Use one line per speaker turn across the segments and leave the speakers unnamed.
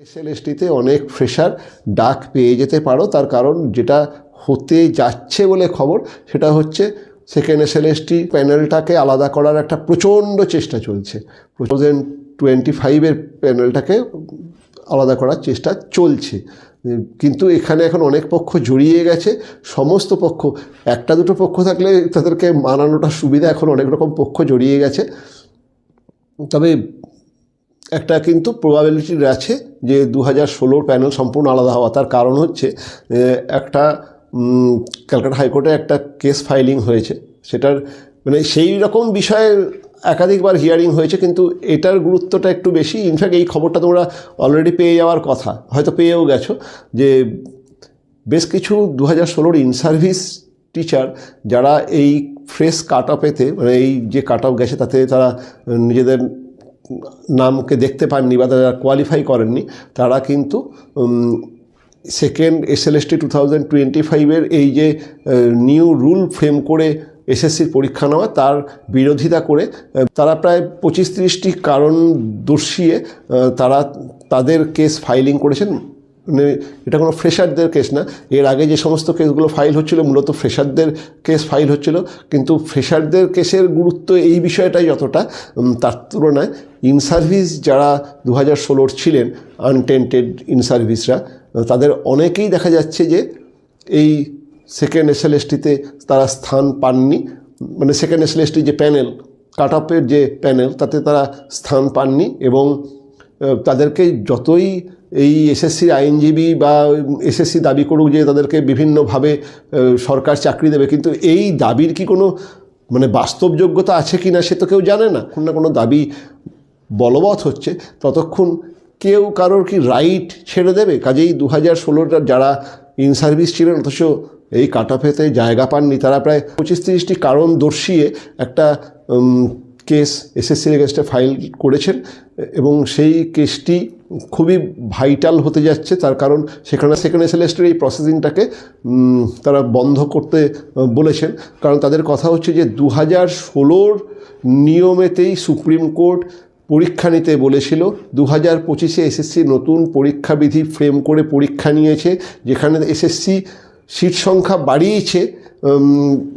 এসএলএসটিতে অনেক ফ্রেশার ডাক পেয়ে যেতে পারো। তার কারণ যেটা হতে যাচ্ছে বলে খবর, সেটা হচ্ছে সেকেন্ড এসএলএসটি প্যানেলটাকে আলাদা করার একটা প্রচণ্ড চেষ্টা চলছে। টু থাউজেন্ড টোয়েন্টি ফাইভের প্যানেলটাকে আলাদা করার চেষ্টা চলছে। কিন্তু এখানে এখন অনেক পক্ষ জড়িয়ে গেছে। সমস্ত পক্ষ, একটা দুটো পক্ষ থাকলে তাদেরকে মানানোটা সুবিধা। এখন অনেক রকম পক্ষ জড়িয়ে গেছে। তবে একটা কিন্তু প্রবাবিলিটি আছে যে দু হাজার ষোলোর প্যানেল সম্পূর্ণ আলাদা হওয়া। তার কারণ হচ্ছে একটা ক্যালকাটা হাইকোর্টে একটা কেস ফাইলিং হয়েছে। সেটার মানে সেই রকম বিষয়ের একাধিকবার হিয়ারিং হয়েছে, কিন্তু এটার গুরুত্বটা একটু বেশি। ইনফ্যাক্ট এই খবরটা তোমরা অলরেডি পেয়ে যাওয়ার কথা। হয়তো পেয়েও গেছো যে, বেশ কিছু দু হাজার ষোলোর ইন সার্ভিস টিচার যারা এই ফ্রেশ কাট অফেতে মানে এই যে কাট অফ গেছে, তাতে তারা নিজেদের নামকে দেখতে পাননি বা তারা কোয়ালিফাই করেননি, তারা কিন্তু second SLST two thousand twenty ফাইভের এই যে নিউ রুল ফ্রেম করে এসএসসির পরীক্ষা নেওয়া, তার বিরোধিতা করে তারা প্রায় পঁচিশ তিরিশটি কারণ দর্শিয়ে তারা তাদের কেস ফাইলিং করেছেন। এটা কোনো ফ্রেশারদের কেস না। এর আগে যে সমস্ত কেসগুলো ফাইল হচ্ছিল, মূলত ফ্রেশারদের কেস ফাইল হচ্ছিল। কিন্তু ফ্রেশারদের কেসের গুরুত্ব এই বিষয়টাই যতটা তার তুলনায় ইন সার্ভিস যারা দু হাজার ষোলোর ছিলেন আনটেন্টেড ইন সার্ভিসরা তাদের অনেকেই দেখা যাচ্ছে যে এই সেকেন্ড এসএলএসটিতে তারা স্থান পাননি। মানে সেকেন্ড এসএলএসটি যে প্যানেল কাট অফের যে প্যানেল তাতে তারা স্থান পাননি এবং তাদেরকে যতই এই এসএসসির আইনজীবী বা এসএসসি দাবি করুক যে তাদেরকে বিভিন্নভাবে সরকার চাকরি দেবে, কিন্তু এই দাবির কি কোনো মানে বাস্তবযোগ্যতা আছে কি না সে তো কেউ জানে না। কোনো না কোনো দাবি বলবৎ হচ্ছে। ততক্ষণ কেউ কারোর কি রাইট ছেড়ে দেবে? কাজেই দু হাজার ষোলোটার যারা ইন সার্ভিস ছিলেন, অথচ এই কাট অফেতে জায়গা পাননি, তারা প্রায় পঁচিশ তিরিশটি কারণ দর্শিয়ে একটা কেস এসএসসির এগেনস্টে ফাইল করেছেন এবং সেই কেসটি খুবই ভাইটাল হতে যাচ্ছে, তার কারণ সেখানে সেখানে এসএলএসটির এই প্রসেসিংটাকে তারা বন্ধ করতে বলেছেন। কারণ তাদের কথা হচ্ছে যে দু হাজার ষোলোর নিয়মেতেই সুপ্রিম কোর্ট পরীক্ষা নিতে বলেছিল। দু হাজার পঁচিশে এসএসসি নতুন পরীক্ষা বিধি ফ্রেম করে পরীক্ষা নিয়েছে, যেখানে এসএসসি সিট সংখ্যা বাড়িয়েছে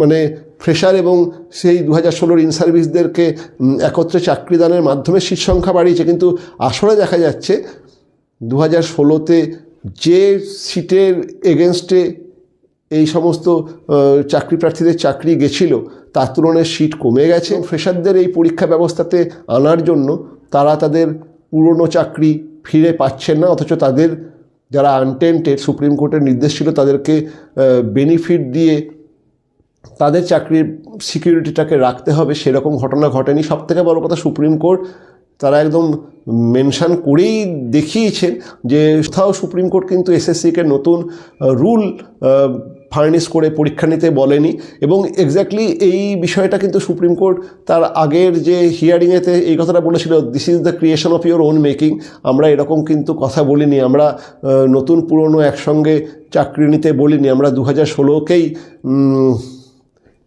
মানে ফ্রেশার এবং সেই দু হাজার ষোলোর ইন সার্ভিসদেরকে একত্রে চাকরিদানের মাধ্যমে সিট সংখ্যা বাড়িয়েছে। কিন্তু আসলে দেখা যাচ্ছে দু হাজার ষোলোতে যে সিটের এগেনস্টে এই সমস্ত চাকরি প্রার্থীদের চাকরি গেছিল, তার তুলনায় সিট কমে গেছে। ফ্রেশারদের এই পরীক্ষা ব্যবস্থাতে আনার জন্য তারা তাদের পুরনো চাকরি ফিরে পাচ্ছেন না, অথচ তাদের যারা আনটেন্টেড সুপ্রিম কোর্টের নির্দেশ ছিল, তাদেরকে বেনিফিট দিয়ে তাদের চাকরির সিকিউরিটিটাকে রাখতে হবে, সেরকম ঘটনা ঘটেনি। সব থেকে বড় কথা সুপ্রিম কোর্ট, তারা একদম মেনশান করেই দেখিয়েছেন যে কোথাও সুপ্রিম কোর্ট কিন্তু এসএসসিকে নতুন রুল ফার্নিশ করে পরীক্ষা নিতে বলেনি। এবং এক্স্যাক্টলি এই বিষয়টা কিন্তু সুপ্রিম কোর্ট তার আগের যে হিয়ারিংয়েতে এই কথাটা বলেছিল this is the creation of your own making আমরা এরকম কিন্তু কথা বলিনি, আমরা নতুন পুরনো একসঙ্গে চাকরি নিতে বলিনি। আমরা দু হাজার ষোলোকেই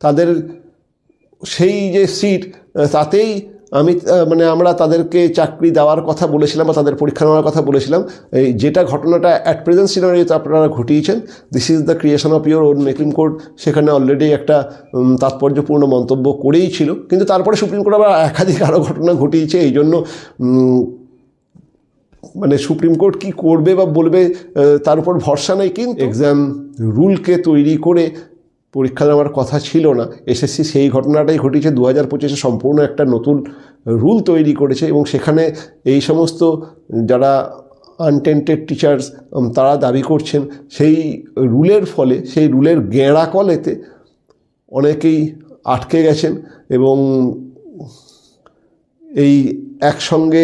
তাদের সেই যে সিট তাতেই আমি মানে আমরা তাদেরকে চাকরি দেওয়ার কথা বলেছিলাম বা তাদের পরীক্ষা নেওয়ার কথা বলেছিলাম। এই যেটা ঘটনাটা অ্যাট প্রেজেন্ট সিনারিতে আপনারা ঘটিয়েছেন this is the creation of your own making court সেখানে অলরেডি একটা তাৎপর্যপূর্ণ মন্তব্য করেই ছিল। কিন্তু তারপরে সুপ্রিম কোর্ট আবার একাধিক আরও ঘটনা ঘটিয়েছে। এই জন্য মানে সুপ্রিম কোর্ট কি করবে বা বলবে তার উপর ভরসা নেই। কিন্তু এক্সাম রুলকে তৈরি করে পরীক্ষা দেওয়ার কথা ছিল না। এসএসসি সেই ঘটনাটাই ঘটেছে দু হাজার পঁচিশে সম্পূর্ণ একটা নতুন রুল তৈরি করেছে এবং সেখানে এই সমস্ত যারা আনটেন্টেড টিচার্স তারা দাবি করছেন, সেই রুলের ফলে, সেই রুলের গেঁড়া কলেতে অনেকেই আটকে গেছেন এবং এই একসঙ্গে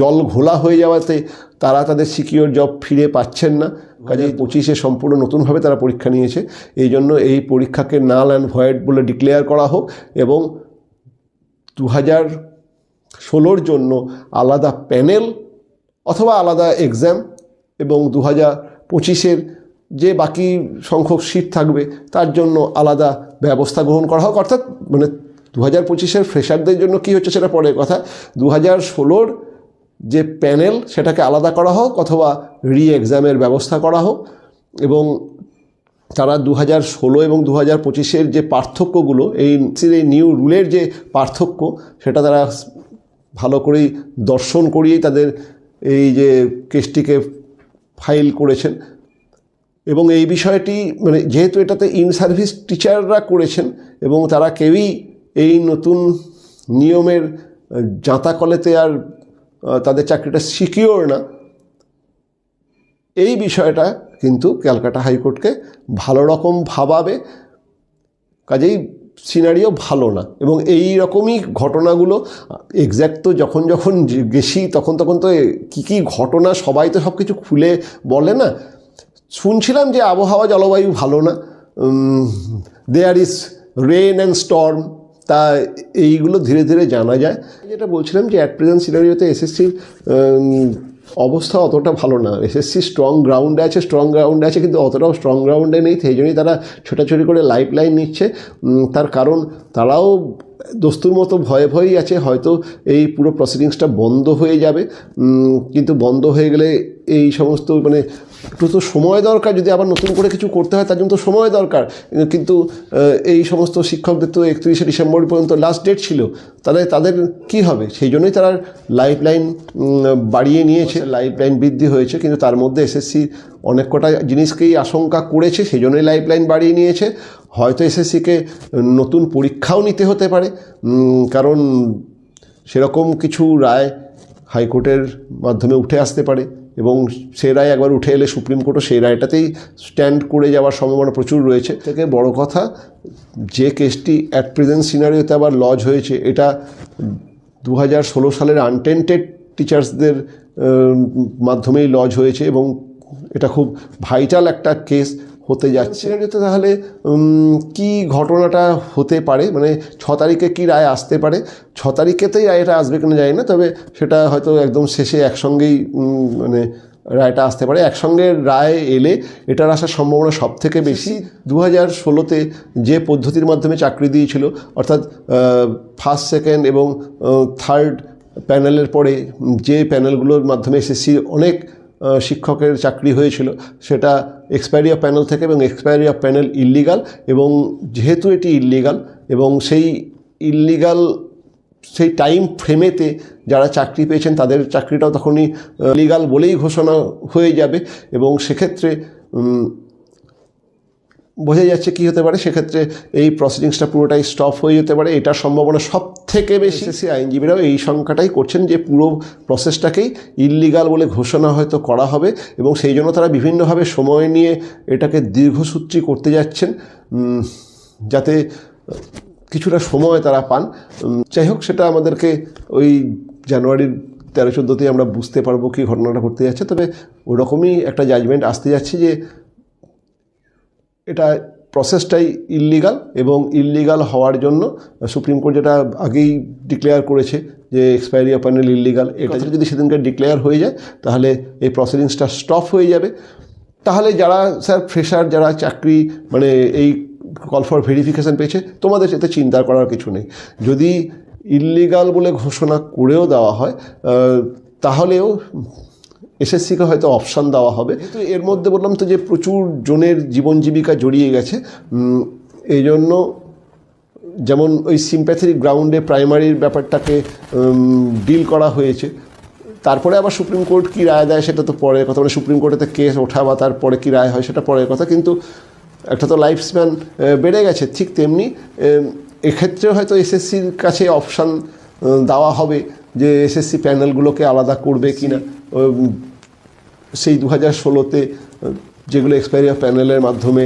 জল ঘোলা হয়ে যাওয়াতে তারা তাদের সিকিওর জব ফিরে পাচ্ছেন না। কাজেই পঁচিশে সম্পূর্ণ নতুনভাবে তারা পরীক্ষা নিয়েছে। এই জন্য এই পরীক্ষাকে নাল অ্যান্ড ভয়েড বলে ডিক্লেয়ার করা হোক এবং দু হাজার ষোলোর জন্য আলাদা প্যানেল অথবা আলাদা এক্সাম এবং দু হাজার পঁচিশের যে বাকি সংখ্যক সিট থাকবে তার জন্য আলাদা ব্যবস্থা গ্রহণ করা হোক। অর্থাৎ মানে দু হাজার পঁচিশের ফ্রেশারদের জন্য কী হচ্ছে সেটা পরের কথা। দু হাজার ষোলোর যে প্যানেল সেটাকে আলাদা করা হোক অথবা রি এক্সামের ব্যবস্থা করা হোক এবং তারা দু হাজার ষোলো এবং দু হাজার পঁচিশের যে পার্থক্যগুলো, এই এই নিউ রুলের যে পার্থক্য, সেটা তারা ভালো করেই দর্শন করিয়েই তাদের এই যে কেসটিকে ফাইল করেছেন। এবং এই বিষয়টি মানে যেহেতু এটাতে ইন সার্ভিস টিচাররা করেছেন এবং তারা কেউই এই নতুন নিয়মের জাঁতাকলেতে আর তাদের চাকরিটা সিকিওর না। এই বিষয়টা কিন্তু ক্যালকাটা হাইকোর্টকে ভালো রকম ভাবাবে। কাজেই সিনারিও ভালো না এবং এই রকমই ঘটনাগুলো এক্স্যাক্ট তো যখন যখন গেছি তখন তখন তো কী কী ঘটনা সবাই তো সব কিছু খুলে বলে না। শুনছিলাম যে আবহাওয়া, জলবায়ু ভালো না। There is rain and storm তা এইগুলো ধীরে ধীরে জানা যায়। যেটা বলছিলাম যে অ্যাট প্রেজেন্ট সিনারিওতে এসএসসির অবস্থা অতটা ভালো না। এসএসসি স্ট্রং গ্রাউন্ডে আছে স্ট্রং গ্রাউন্ডে আছে, কিন্তু অতটাও স্ট্রং গ্রাউন্ডে নেই। সেই জন্যই তারা ছোটাছুটি করে লাইফ লাইন নিচ্ছে। তার কারণ তারাও দস্তুর মতো ভয়ে ভয়েই আছে। হয়তো এই পুরো প্রসিডিংসটা বন্ধ হয়ে যাবে। কিন্তু বন্ধ হয়ে গেলে এই সমস্ত মানে একটু তো সময় দরকার, যদি আবার নতুন করে কিছু করতে হয়, তার জন্য তো সময় দরকার। কিন্তু এই সমস্ত শিক্ষকদের তো একত্রিশে ডিসেম্বর পর্যন্ত লাস্ট ডেট ছিল। তাহলে তাদের কি হবে? সেই জন্যই তারা লাইফ লাইন বাড়িয়ে নিয়েছে। লাইফ লাইন বৃদ্ধি হয়েছে, কিন্তু তার মধ্যে এসএসসি অনেক কটা জিনিসকেই আশঙ্কা করেছে, সেই জন্যই লাইফ লাইন বাড়িয়ে নিয়েছে। হয়তো এসএসসিকে নতুন পরীক্ষাও নিতে হতে পারে। কারণ সেরকম কিছু রায় হাইকোর্টের মাধ্যমে উঠে আসতে পারে। এবং সে রায় একবার উঠে এলে সুপ্রিম কোর্টও সেই রায়টাতেই স্ট্যান্ড করে যাওয়ার সম্ভাবনা প্রচুর রয়েছে। থেকে বড় কথা, যে কেসটি অ্যাট প্রেজেন্ট সিনারিওতে আবার লজ হয়েছে, এটা দু ষোলো সালের আনটেন্টেড টিচার্সদের মাধ্যমেই লজ হয়েছে এবং এটা খুব ভাইটাল একটা কেস হতে যাচ্ছে। তাহলে কি ঘটনাটা হতে পারে? মানে ছ তারিখে কি রায় আসতে পারে? ছ তারিখেতেই রায়টা আসবে কিনা জানি না তবে সেটা হয়তো একদম শেষে একসঙ্গেই মানে রায়টা আসতে পারে। একসঙ্গে রায় এলে এটার আসার সম্ভাবনা সব থেকে বেশি। দু হাজার ষোলোতে যে পদ্ধতির মাধ্যমে চাকরি দিয়েছিল অর্থাৎ ফার্স্ট সেকেন্ড এবং থার্ড প্যানেলের পরে যে প্যানেলগুলোর মাধ্যমে এসএসসি অনেক শিক্ষকের চাকরি হয়েছিল, সেটা এক্সপায়ারি অফ প্যানেল থেকে এবং এক্সপায়ারি অফ প্যানেল ইল্লিগাল এবং যেহেতু এটি ইল্লিগাল এবং সেই ইল্লিগাল সেই টাইম ফ্রেমেতে যারা চাকরি পেয়েছেন, তাদের চাকরিটাও তখনই লিগাল বলেই ঘোষণা হয়ে যাবে এবং সেক্ষেত্রে বোঝা যাচ্ছে কি হতে পারে? সেক্ষেত্রে এই প্রসিডিংসটা পুরোটাই স্টপ হয়ে যেতে পারে। এটার সম্ভাবনা সব থেকে বেশি। সে আইনজীবীরাও এই সংখ্যাটাই করছেন যে পুরো প্রসেসটাকেই ইল্লিগাল বলে ঘোষণা হয়তো করা হবে এবং সেই জন্য তারা বিভিন্নভাবে সময় নিয়ে এটাকে দীর্ঘসূত্রী করতে যাচ্ছেন। যাতে কিছুটা সময় তারা পান। যাই হোক, সেটা আমাদেরকে ওই জানুয়ারির তেরো চোদ্দোতেই আমরা বুঝতে পারব কি ঘটনাটা ঘটতে যাচ্ছে। তবে ওরকমই একটা জাজমেন্ট আসতে যাচ্ছে যে এটা প্রসেসটাই ইল্লিগাল এবং ইল্লিগাল হওয়ার জন্য সুপ্রিম কোর্ট যেটা আগেই ডিক্লেয়ার করেছে যে এক্সপায়ারি প্যানেল ইল্লিগাল এটা যদি সেদিনকে ডিক্লেয়ার হয়ে যায় তাহলে এই প্রসিডিংসটা স্টপ হয়ে যাবে। তাহলে যারা স্যার ফ্রেশার যারা চাকরি মানে এই কল ফর ভেরিফিকেশান পেয়েছে তোমাদের এতে চিন্তা করার কিছু নেই। যদি ইল্লিগাল বলে ঘোষণা করেও দেওয়া হয় তাহলেও এসএসসিকে হয়তো অপশান দেওয়া হবে। কিন্তু এর মধ্যে বললাম তো যে প্রচুর জনের জীবন জীবিকা জড়িয়ে গেছে। এই জন্য যেমন ওই সিম্প্যাথেটিক গ্রাউন্ডে প্রাইমারির ব্যাপারটাকে ডিল করা হয়েছে। তারপরে আবার সুপ্রিম কোর্ট কী রায় দেয় সেটা তো পরের কথা। মানে সুপ্রিম কোর্টেতে কেস ওঠা বা তারপরে কী রায় হয় সেটা পরের কথা। কিন্তু একটা তো লাইফ স্প্যান বেড়ে গেছে ঠিক তেমনি। এক্ষেত্রেও হয়তো এসএসসির কাছে অপশান দেওয়া হবে যে এসএসসি প্যানেলগুলোকে আলাদা করবে কি না সেই দু হাজার ষোলোতে যেগুলো এক্সপায়ারি অফ প্যানেলের মাধ্যমে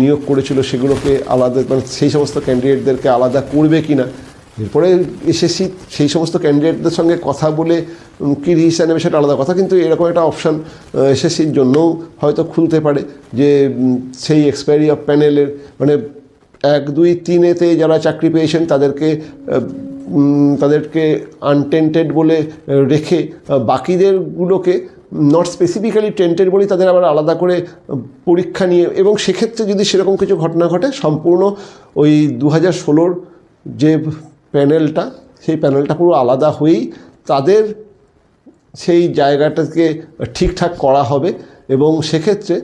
নিয়োগ করেছিল সেগুলোকে আলাদা মানে সেই সমস্ত ক্যান্ডিডেটদেরকে আলাদা করবে কি না এরপরে এসএসসি সেই সমস্ত ক্যান্ডিডেটদের সঙ্গে কথা বলে কী ডিসিশন নেবে সেটা আলাদা কথা, কিন্তু এরকম একটা অপশান এসএসসির জন্যও হয়তো খুলতে পারে যে সেই এক্সপায়ারি অফ প্যানেলের মানে এক, দুই, তিনেতে যারা চাকরি পেয়েছেন তাদেরকে তাদেরকে আনটেন্টেড বলে রেখে বাকিদেরগুলোকে নট স্পেসিফিক্যালি টেন্টেড বলেই তাদের আবার আলাদা করে পরীক্ষা নিয়ে, এবং সেক্ষেত্রে যদি সেরকম কিছু ঘটনা ঘটে, সম্পূর্ণ ওই দু হাজার ষোলোর যে প্যানেলটা, সেই প্যানেলটা পুরো আলাদা হয়েই তাদের সেই জায়গাটাকে ঠিকঠাক করা হবে, এবং সেক্ষেত্রে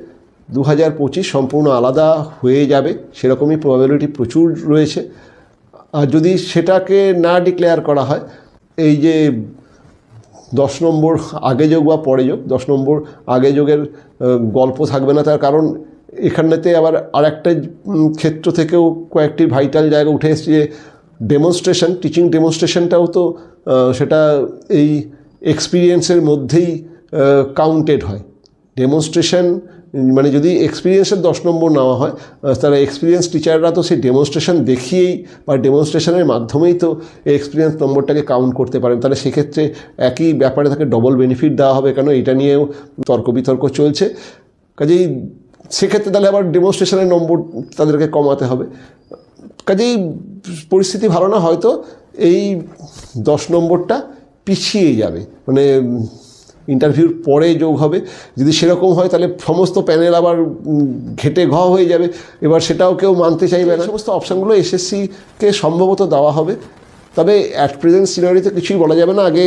দু হাজার পঁচিশ সম্পূর্ণ আলাদা হয়ে যাবে, সেরকমই প্রবাবিলিটি প্রচুর রয়েছে। আর যদি সেটাকে না ডিক্লেয়ার করা হয়, এই যে দশ নম্বর আগে যোগ বা পরে যোগ, দশ নম্বর আগে যোগের গল্প থাকবে না তার কারণ এখানেতে আবার আরেকটা ক্ষেত্র থেকেও কয়েকটি ভাইটাল জায়গা উঠে এসছে যে ডেমনস্ট্রেশন টিচিং ডেমনস্ট্রেশনটাও তো সেটা এই এক্সপিরিয়েন্সের মধ্যেই কাউন্টেড হয়। ডেমনস্ট্রেশন মানে যদি এক্সপিরিয়েন্সের দশ নম্বর নেওয়া হয় তাহলে এক্সপিরিয়েন্স টিচাররা তো সেই ডেমনস্ট্রেশন দেখিয়েই বা ডেমনস্ট্রেশনের মাধ্যমেই তো এক্সপিরিয়েন্স নম্বরটাকে কাউন্ট করতে পারেন। তাহলে সেক্ষেত্রে একই ব্যাপারে তাকে ডবল বেনিফিট দেওয়া হবে কেন? এটা নিয়েও তর্ক বিতর্ক চলছে। কাজেই সেক্ষেত্রে তাহলে আবার ডেমনস্ট্রেশনের নম্বর তাদেরকে কমাতে হবে। কাজেই পরিস্থিতি ভালো না, হয়তো এই দশ নম্বরটা পিছিয়ে যাবে। মানে ইন্টারভিউর পরে যোগ হবে। যদি সেরকম হয় তাহলে সমস্ত প্যানেল আবার ঘেটে ঘ হয়ে যাবে। এবার সেটাও কেউ মানতে চাইবে না। সমস্ত অপশানগুলো এসএসসিকে সম্ভবত দেওয়া হবে। তবে অ্যাট প্রেজেন্ট সিনারিতে কিছুই বলা যাবে না। আগে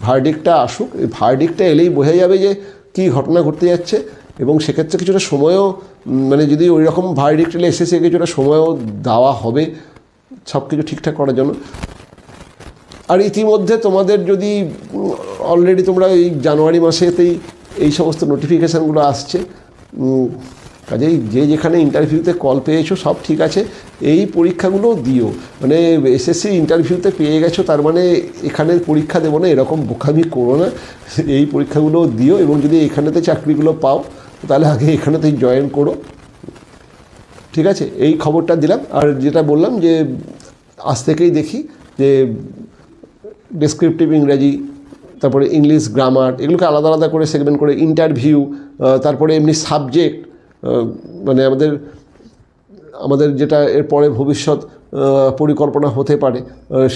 ভার্ডিকটা আসুক এই ভার্ডিকটা এলেই বোঝা যাবে যে কী ঘটনা ঘটতে যাচ্ছে। এবং সেক্ষেত্রে কিছুটা সময়ও মানে যদি ওই রকম ভার্ডিক্ট এলে এসএসসি কিছুটা সময়ও দেওয়া হবে সব কিছু ঠিকঠাক করার জন্য। আর ইতিমধ্যে তোমাদের যদি অলরেডি তোমরা এই জানুয়ারি মাসেতেই এই সমস্ত নোটিফিকেশানগুলো আসছে কাজেই যে যেখানে ইন্টারভিউতে কল পেয়েছ, সব ঠিক আছে। এই পরীক্ষাগুলো দিও। মানে এসএসসি ইন্টারভিউতে পেয়ে গেছো, তার মানে এখানে পরীক্ষা দেবো না, এরকম বোকামি করো না। এই পরীক্ষাগুলো দিও এবং যদি এখানেতে চাকরিগুলো পাও, তাহলে আগে এখানেতেই জয়েন করো। ঠিক আছে? এই খবরটা দিলাম। আর যেটা বললাম যে, আজ থেকেই দেখি যে ডেসক্রিপটিভ ইংরাজি, তারপরে ইংলিশ গ্রামার এগুলোকে আলাদা আলাদা করে সেগমেন্ট করে ইন্টারভিউ তারপরে এমনি সাবজেক্ট মানে আমাদের আমাদের যেটা এর পরে ভবিষ্যৎ পরিকল্পনা হতে পারে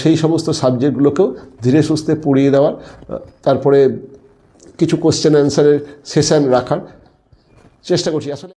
সেই সমস্ত সাবজেক্টগুলোকেও ধীরে সুস্থে পড়িয়ে দেওয়ার তারপরে কিছু কোশ্চেন অ্যান্সারের সেশন রাখার চেষ্টা করছি। আসলে